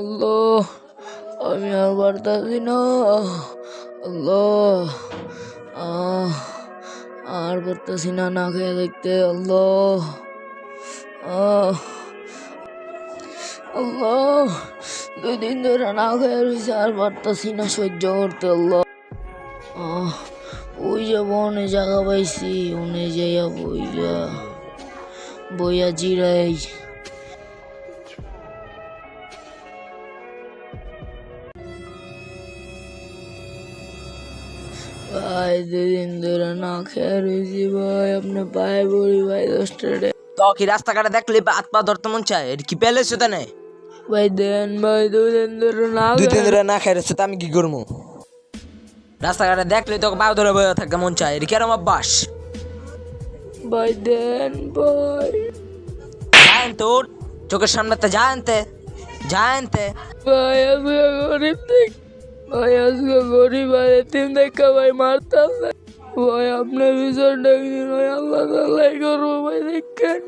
আল্লাহ, আমি আর পারতাছি না। আল্লাহ আর পারতাছি না না খেয়ে দেখতে। আল্লাহ আল্লাহ দুই দিন ধরে না খেয়ে রয়েছে, আর পারতাছি না সহ্য করতে। আল্লাহ ওই যে বনে জায়গা পাইছি, ওনে যাইয়া বইয়া বইয়া জিরাই ভাই দুদিন ধরে না খেয়ে রয়েছি ভাই। আপনার পায়ে পড়ি ভাই দশটা টাকা তো কি রাস্তাঘাটে দেখলে হাত পা ধরতে মন চায়? এটা কি পেলে সেটা নেই ভাই দেন ভাই দুদিন ধরে না ধরে রয়েছে তো আমি কি করব? রাস্তাঘাটে দেখলে তোকে পা ধরে বয়ে থাকতে মন চায় এটা কেরম অভ্যাস? ভাই দেন ভাই। যায়েন চোখের সামনে তো ভাই গরিব দেখ ভাই আজকে গরিব ভাই তিন দেখা ভাই মারতাম ভাই আপনার বিচার ডাকদিন ভাই আল্লাহ তাল্লাই করব ভাই দেখেন